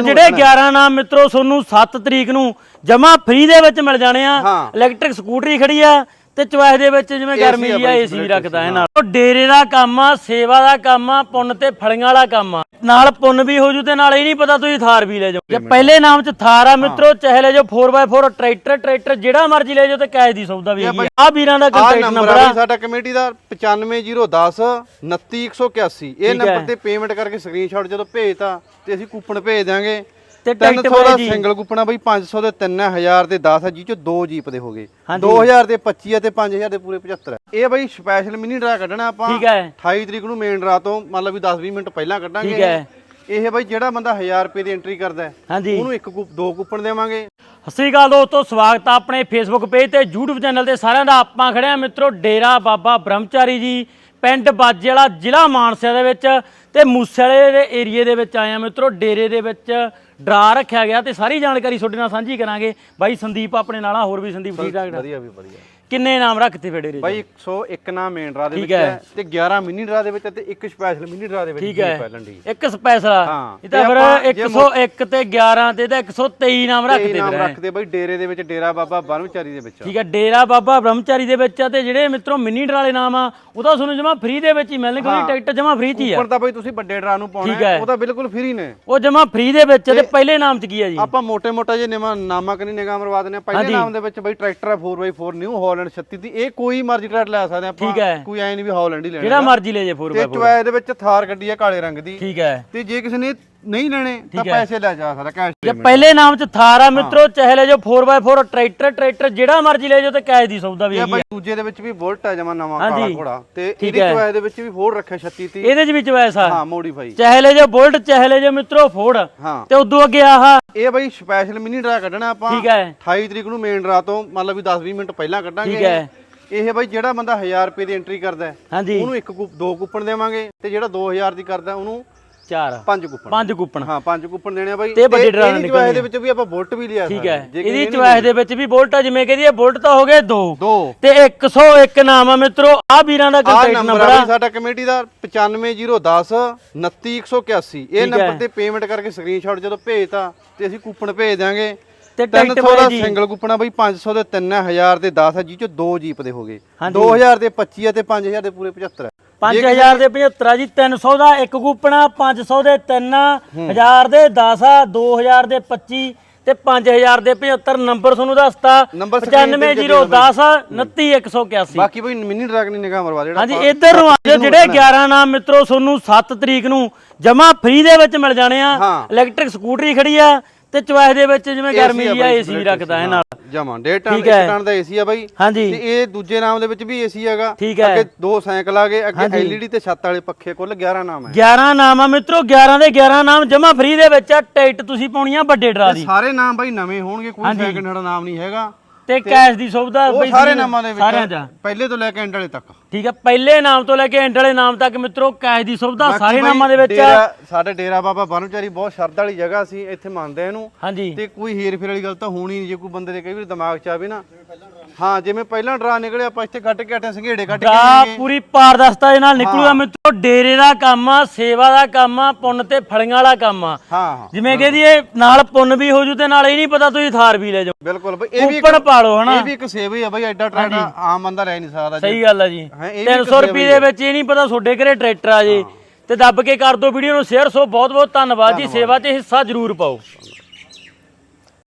ਤੇ ਜਿਹੜੇ 11 ਨਾਮ ਮਿੱਤਰੋ ਤੁਹਾਨੂੰ 7 ਤਰੀਕ ਨੂੰ ਜਮਾ ਫ੍ਰੀ ਦੇ ਵਿੱਚ ਮਿਲ ਜਾਣੇ ਆ। ਇਲੈਕਟ੍ਰਿਕ ਸਕੂਟਰੀ ਖੜੀ ਆ ਤੇ ਚੁਆਇਸ ਦੇ ਵਿੱਚ ਜਿਵੇਂ ਗਰਮੀ ਆ ਏਸੀ ਵੀ ਰੱਖਦਾ ਹੈ ਨਾਲ ਉਹ ਡੇਰੇ ਦਾ ਕੰਮ ਆ ਸੇਵਾ ਦਾ ਕੰਮ ਆ ਪੁੰਨ ਤੇ ਫਲੀਆਂ ਵਾਲਾ ਕੰਮ ਆ। ਨਾਲ ਪੁੰਨ ਵੀ ਹੋ ਜੂ ਤੇ ਨਾਲ ਇਹ ਨਹੀਂ ਪਤਾ ਤੁਸੀਂ ਥਾਰ ਵੀ ਲੈ ਜਾਓ। ਜੇ ਪਹਿਲੇ ਨਾਮ ਚ ਥਾਰ ਆ ਮਿੱਤਰੋ ਚਾਹੇ ਲੈ ਜਾਓ 4x4 ਟਰੈਕਟਰ ਟਰੈਕਟਰ ਜਿਹੜਾ ਮਰਜ਼ੀ ਲੈ ਜਾਓ ਤੇ ਕੈਸ਼ ਦੀ ਸੌਦਾ ਵੀ ਹੈਗੀ ਆ। ਵੀਰਾਂ ਦਾ ਕੰਟੈਕਟ ਨੰਬਰ ਆ ਸਾਡਾ ਕਮੇਟੀ ਦਾ 95010 29181 ਇਹ ਨੰਬਰ ਤੇ ਪੇਮੈਂਟ ਕਰਕੇ ਸਕਰੀਨਸ਼ਾਟ ਜਦੋਂ ਭੇਜਤਾ ਤੇ ਅਸੀਂ ਕੂਪਨ ਭੇਜ ਦਾਂਗੇ ਤੇ 300 ਟਿਕਟ ਦਾ ਬਾਈ ਜੀ ਸਿੰਗਲ ਕੂਪਨ ਆ ਬਈ 500 ਦੇ 3 1000 ਦੇ 10 ਆ ਜੀ ਚੋਂ ਦੋ ਜੀਪ ਦੇ ਹੋ ਗਏ। ਹਾਂਜੀ। 2000 ਦੇ 25 ਆ ਤੇ 5000 ਦੇ ਪੂਰੇ 75 ਆ। ਇਹ ਬਈ ਸਪੈਸ਼ਲ ਮਿਨੀ ਡਰਾ ਕੱਢਣਾ ਆਪਾਂ। ਠੀਕ ਹੈ। 28 ਤਰੀਕ ਨੂੰ ਮੇਨ ਡਰਾ ਤੋਂ ਮੰਨ ਲਓ ਵੀ 10-20 ਮਿੰਟ ਪਹਿਲਾਂ ਕੱਢਾਂਗੇ ਠੀਕ ਹੈ। ਇਹ। ਬਈ ਜਿਹੜਾ ਬੰਦਾ 1000 ਰੁਪਏ ਦੀ ਐਂਟਰੀ ਕਰਦਾ ਹੈ, ਉਹਨੂੰ ਇੱਕ ਦੋ ਕੂਪਨ ਦੇਵਾਂਗੇ। ਸਤਿ ਸ੍ਰੀ ਅਕਾਲ ਦੋਸਤੋ ਸਵਾਗਤ ਆ ਆਪਣੇ ਫੇਸਬੁੱਕ ਪੇਜ ਤੇ YouTube ਚੈਨਲ ਤੇ ਸਾਰਿਆਂ ਦਾ। ਆਪਾਂ ਖੜੇ ਆ ਮਿੱਤਰੋ ਡੇਰਾ ਬਾਬਾ ਬ੍ਰਹਮਚਾਰੀ ਜੀ ਪਿੰਡ ਬਾਜੇ ਵਾਲਾ ਜ਼ਿਲ੍ਹਾ ਮਾਨਸਾ ਦੇ ਵਿੱਚ ਤੇ ਮੂਸੇ ਵਾਲੇ ਦੇ ਏਰੀਏ ਦੇ ਵਿੱਚ ਆਏ ਆ ਮਿੱਤਰੋ ਡੇਰੇ ਦੇ ਵਿੱਚ ਡਰਾ ਰੱਖਿਆ ਗਿਆ ਤੇ ਸਾਰੀ ਜਾਣਕਾਰੀ ਤੁਹਾਡੇ ਨਾਲ ਸਾਂਝੀ ਕਰਾਂਗੇ। ਬਾਈ ਸੰਦੀਪ ਆਪਣੇ ਨਾਲ ਆ, ਹੋਰ ਵੀ ਸੰਦੀਪ ਠੀਕ ਠਾਕ ਵਧੀਆ ਵੀ ਵਧੀਆ। ਕਿੰਨੇ ਨਾਮ ਰੱਖਤੇ ਫੇ ਡੇਰੇ 'ਚ? ਬਾਈ 101 ਨਾਮ ਮੇਨ ਡਰਾ ਦੇ ਵਿੱਚ ਹੈ। ਤੇ 11 ਮਿਨੀ ਡਰਾ ਦੇ ਵਿੱਚ ਤੇ ਇੱਕ ਸਪੈਸ਼ਲ ਮਿਨੀ ਡਰਾ ਦੇ ਵਿੱਚ ਠੀਕ ਹੈ। ਇੱਕ ਸਪੈਸ਼ਲ ਹਾਂ, ਇਹ ਤਾਂ ਫਿਰ ਆਪਾਂ ਜੇ 101 ਤੇ 11 ਤੇ ਤਾਂ 123 ਨਾਮ ਰੱਖਤੇ ਨਾਮ ਰੱਖਦੇ ਬਾਈ ਡੇਰੇ ਦੇ ਵਿੱਚ ਡੇਰਾ ਬਾਬਾ ਬਰਮਚਾਰੀ ਦੇ ਵਿੱਚ ਠੀਕ ਹੈ ਡੇਰਾ ਬਾਬਾ ਬ੍ਰਹਮਚਾਰੀ ਦੇ ਵਿੱਚ ਤੇ ਜਿਹੜੇ ਮਿੱਤਰੋ ਮਿੰਨੀ ਡਰ ਵਾਲੇ ਨਾਮ ਆ ਉਹ ਤਾਂ ਤੁਹਾਨੂੰ ਜਮਾ ਫ੍ਰੀ ਦੇ ਵਿੱਚ ਹੀ ਮਿਲਣਗੇ ਉਹਦੀ ਟਿਕਟ ਜਮਾ ਫ੍ਰੀ ਚ ਹੀ ਆ। ਉੱਪਰ ਤਾਂ ਬਾਈ ਤੁਸੀਂ ਵੱਡੇ ਡਰਾ ਨੂੰ ਪਾਉਣਾ ਉਹ ਤਾਂ ਬਿਲਕੁਲ ਫ੍ਰੀ ਨੇ। ਉਹ ਜਮਾ ਫ੍ਰੀ ਦੇ ਵਿੱਚ ਤੇ ਪਹਿਲੇ ਨਾਮ ਚ ਕੀ ਆ ਜੀ? ਆਪਾਂ ਮੋٹے ਮੋਟਾ ਜੇ ਨਿਮਾ ਕਨੀ ਨਿਗਾਹ ਮਰਵਾ ਦਿੰਦੇ ਆ ਪਹਿਲੇ ਨਾਮ ਦੇ ਵਿੱਚ ਬਾਈ ਟਰੈਕਟਰ ਹੈ 4x4 ਨਿਊ ਹਾਲੈਂਡ 36 ਦੀ ਇਹ ਕੋਈ ਮਰਜ਼ੀ ਟਰੈਕਟਰ ਲੈ ਸਕਦੇ ਆਪਾਂ। ਠੀਕ ਹੈ। ਕੋਈ ਐ ਨਹੀਂ ਵੀ ਹਾਲੈਂਡ ਹੀ ਲੈਣਾ ਜਿਹੜਾ ਮਰਜ਼ੀ ਲੈ ਜੇ 4 ਤੇ ਚੁਆਇਸ ਦੇ ਵਿੱਚ ਥਾਰ ਗੱਡੀ ਹੈ ਕਾਲੇ ਰੰਗ ਦੀ। ਠੀਕ ਹੈ। ਤੇ ਜੇ ਕਿਸੇ ਨੇ ਨਹੀਂ ਲੈਣੇ ਤਾਂ ਪੈਸੇ ਲੈ ਜਾ ਸਕਦਾ ਕੈਸ਼ ਜੇ ਪਹਿਲੇ ਨਾਮ ਚ ਥਾਰ ਆ ਮਿੱਤਰੋ ਚਾਹੇ ਲੈ ਜਾਓ 4x4 ਟਰੈਕਟਰ ਟਰੈਕਟਰ ਜਿਹੜਾ ਮਰਜ਼ੀ ਲੈ ਜਾਓ ਤੇ ਕੈਸ਼ ਦੀ ਸੌਦਾ ਵੀ ਇਹ ਹੈਗੀ ਬਾਈ ਦੂਜੇ ਦੇ ਵਿੱਚ ਵੀ ਬੁਲਟ ਹੈ ਜਮਾ ਨਵਾਂ ਕਾਲਾ ਹਾਂਜੀ। ਘੋੜਾ। ਤੇ ਠੀਕ ਇਹਦੀ ਹੈ। ਦੇ ਵਿੱਚ ਵੀ ਫੋਰ ਰੱਖਿਆ 36 30 ਇਹਦੇ ਚ ਵੀ ਚੋਇਸ ਆ। ਹਾਂ ਮੋਡੀਫਾਈ ਚਾਹੇ ਲੈ ਜਾਓ ਬੁਲਟ ਚਾਹੇ ਲੈ ਜਾਓ ਮਿੱਤਰੋ ਹਾਂ। ਤੇ ਉਦੋਂ ਅੱਗੇ ਆਹ ਇਹ ਬਾਈ ਸਪੈਸ਼ਲ ਮਿਨੀ ਡਰਾ ਕੱਢਣਾ ਆਪਾਂ ਠੀਕ ਹੈ। 28 ਤਰੀਕ ਨੂੰ ਮੇਨ ਡਰਾ ਤੋਂ ਮੰਨ ਲਓ ਵੀ 10-20 ਮਿੰਟ ਪਹਿਲਾਂ ਕੱਢਾਂਗੇ। ਠੀਕ ਹੈ। ਇਹ ਬਾਈ ਜਿਹੜਾ ਬੰਦਾ 1000 ਰੁਪਏ ਦੀ ਐਂਟਰੀ ਕਰਦਾ ਉਹਨੂੰ ਇੱਕ ਦੋ ਕੂਪਨ ਦੇਵਾਂਗੇ ਤੇ ਜਿਹੜਾ 2000 ਦੀ ਕਰਦਾ ਉਹਨੂੰ ਚਾਰ। ਪੰਜ ਕੂਪਨ ਪੰਜ ਕੂਪਨ ਹਾਂ ਪੰਜ ਕੂਪਨ ਦੇਣੇ ਆ ਬਾਈ। ਤੇ ਵੱਡੇ ਡਰਾ ਇਹਦੀ ਚੁਆਇਸ ਦੇ ਵਿੱਚ ਵੀ ਆਪਾਂ ਬੁਲਟ ਵੀ ਲਿਆ ਠੀਕ ਹੈ। ਇਹਦੀ ਚੁਆਇਸ ਦੇ ਵਿੱਚ ਵੀ ਬੁਲਟ ਆ ਜਿਵੇਂ ਕਹਦੀ ਇਹ ਬੁਲਟ ਤਾਂ ਹੋ ਗਏ ਦੋ। ਦੋ। ਤੇ 101 ਨਾਮ ਆ ਮਿੱਤਰੋ ਆ ਵੀਰਾਂ ਦਾ ਕੰਟੈਕਟ ਨੰਬਰ ਆ ਸਾਡਾ ਕਮੇਟੀ ਦਾ 95010 29181 ਇਹ ਨੰਬਰ ਤੇ ਪੇਮੈਂਟ ਕਰਕੇ ਸਕਰੀਨਸ਼ਾਟ ਜਦੋਂ ਭੇਜਤਾ ਤੇ ਅਸੀਂ ਕੂਪਨ ਭੇਜ ਦਾਂਗੇ ਤੇ ਟਿਕਟ 300 ਦਾ ਸਿੰਗਲ ਕੂਪਨ ਆ ਬਈ 500 ਦੇ 3000 ਦੇ 10 ਆ ਜੀ ਚੋਂ ਦੋ ਜੀਪ ਦੇ ਹੋ ਗਏ। 2000 ਦੇ 25 ਆ ਤੇ 5000 ਦੇ ਪੂਰੇ 75 ਆ। 5000 ਦੇ 75 ਆ ਜੀ 300 ਦਾ ਇੱਕ ਕੂਪਨ ਆ 500 ਦੇ 3000 ਦੇ 10 ਆ 2000 ਦੇ 25 ਤੇ 5000 ਦੇ 75 ਨੰਬਰ ਤੁਹਾਨੂੰ ਦੱਸਤਾ। ਨੰਬਰ screen ਤੇ 95010 29181 ਬਾਕੀ ਬਈ ਮਿਨੀ ਟਰੱਕ ਨਹੀਂ ਨਿਗਾਹ ਮਰਵਾ ਜਿਹੜਾ ਹਾਂਜੀ ਇੱਧਰ ਨੂੰ ਆ ਜਾਓ ਜਿਹੜੇ 11 ਨਾਮ ਮਿੱਤਰੋ ਤੁਹਾਨੂੰ 7 ਤਰੀਕ ਨੂੰ ਜਮਾ ਫ੍ਰੀ ਦੇ ਵਿੱਚ ਮਿਲ ਜਾਣੇ ਆ। ਇਲੈਕਟ੍ਰਿਕ ਸਕੂਟਰੀ ਖੜੀ ਆ। ਤੇ ਚੁਆਇਸ ਦੇ ਵਿੱਚ ਜਿਵੇਂ ਗਰਮੀ ਆ ਏਸੀ ਵੀ ਰੱਖਦਾ ਹੈ ਨਾਲ। ਜਮਾ। ਡੇਢ ਟਨ ਇੱਕ। ਟਨ ਦਾ ਏਸੀ ਆ ਬਾਈ। ਹਾਂਜੀ। ਤੇ ਇਹ ਦੂਜੇ ਨਾਮ ਦੇ ਵਿੱਚ ਵੀ ਏਸੀ ਹੈਗਾ। ਅੱਗੇ ਦੋ ਸਾਈਕਲ ਆ ਗਏ ਅੱਗੇ ਐਲਈਡੀ ਤੇ ਛੱਤ ਵਾਲੇ ਪੱਖੇ ਕੁੱਲ 11 ਨਾਮ ਹੈ। 11 ਨਾਮ ਆ ਮਿੱਤਰੋ 11 ਦੇ 11 ਨਾਮ ਜਮਾ ਫ੍ਰੀ ਦੇ ਵਿੱਚ ਆ ਟਿਕਟ ਤੁਸੀਂ ਪਾਉਣੀ ਆ ਵੱਡੇ ਡਰਾ ਦੀ। ਸਾਰੇ ਨਾਮ ਬਾਈ ਨਵੇਂ ਹੋਣਗੇ ਕੋਈ ਸੈਕਿੰਡ ਹੈਂਡ ਨਾਮ ਨਹੀਂ ਹੈਗਾ। ਤੇ ਕੈਸ਼ ਦੀ ਸੁਵਿਧਾ ਉਹ ਬਈ ਸਾਰੇ ਨਾਮਾਂ ਦੇ ਸਾਰਿਆਂ ਵਿੱਚ ਚ ਪਹਿਲੇ ਤੋਂ ਲੈ ਕੇ ਐਂਡ ਵਾਲੇ ਤੱਕ। ਠੀਕ ਹੈ ਪਹਿਲੇ ਨਾਮ ਤੋਂ ਲੈ ਕੇ ਐਂਡ ਵਾਲੇ ਨਾਮ ਤੱਕ ਮਿੱਤਰੋ ਕੈਸ਼ ਦੀ ਸੁਵਿਧਾ ਸਾਰੇ ਨਾਮਾਂ ਦੇ ਵਿੱਚ ਡੇਰਾ- ਸਾਡੇ ਡੇਰਾ ਬਾਬਾ ਬਰਮਚਾਰੀ ਬਹੁਤ ਸ਼ਰਧਾ ਵਾਲੀ ਜਗ੍ਹਾ ਸੀ ਇੱਥੇ ਮੰਨਦੇ ਆ ਇਹਨੂੰ। ਹਾਂਜੀ। ਤੇ ਕੋਈ ਹੇਰ ਫੇਰ ਵਾਲੀ ਗੱਲ ਤਾਂ ਹੋਣੀ ਨਹੀਂ ਜੇ ਕੋਈ ਬੰਦੇ ਦੇ ਕਈ ਵਾਰੀ ਦਿਮਾਗ 'ਚ ਆਵੇ ਨਾ। ਹਾਂ ਜਿਵੇਂ ਪਹਿਲਾਂ ਡਰਾ ਨਿਕਲਿਆ ਆਪਾਂ ਇੱਥੇ ਕੱਟ ਕੇ ਸੰਘੇੜੇ ਕੱਟ ਕੇ ਦਾ। ਪੂਰੀ ਪਾਰਦਸਤਾ ਦੇ ਨਾਲ ਨਿਕਲੂਗਾ ਮਿੱਤਰੋ ਡੇਰੇ ਦਾ ਕੰਮ ਆ ਸੇਵਾ ਦਾ ਕੰਮ ਆ ਪੁੰਨ ਤੇ ਫਲੀਆਂ ਵਾਲਾ ਕੰਮ ਆ। ਹਾਂ ਹਾਂ। ਜਿਵੇਂ ਕਹਿੰਦੀ ਇਹ ਨਾਲ ਪੁੰਨ ਵੀ ਹੋ ਜੂ ਤੇ ਨਾਲ ਇਹ ਨਹੀਂ ਪਤਾ ਤੁਸੀਂ ਥਾਰ ਵੀ ਲੈ ਜਾਓ। ਬਿਲਕੁਲ ਬਈ ਇਹ ਵੀ ਕੂਪਨ ਪਾ ਲਓ ਹਨਾ? ਇਹ ਵੀ ਇੱਕ ਸੇਵਾ ਹੀ ਆ ਬਈ ਐਡਾ ਟਰੈਕਟਰ ਆਮ ਬੰਦਾ ਲੈ ਨਹੀਂ ਸਕਦਾ ਜੀ। ਸਹੀ ਗੱਲ ਆ ਜੀ। ਹਾਂ, ਇਹ ਵੀ 300 ਰੁਪਏ ਦੇ ਵਿੱਚ ਇਹ ਨਹੀਂ ਪਤਾ ਤੁਹਾਡੇ ਘਰੇ ਟਰੈਕਟਰ ਆ ਜੇ। ਤੇ ਦੱਬ ਕੇ ਕਰ ਦਿਓ ਵੀਡੀਓ ਨੂੰ ਸ਼ੇਅਰ ਸੋ ਬਹੁਤ ਬਹੁਤ ਧੰਨਵਾਦ ਜੀ। ਸੇਵਾ 'ਚ ਹਿੱਸਾ ਜ਼ਰੂਰ ਪਾਓ।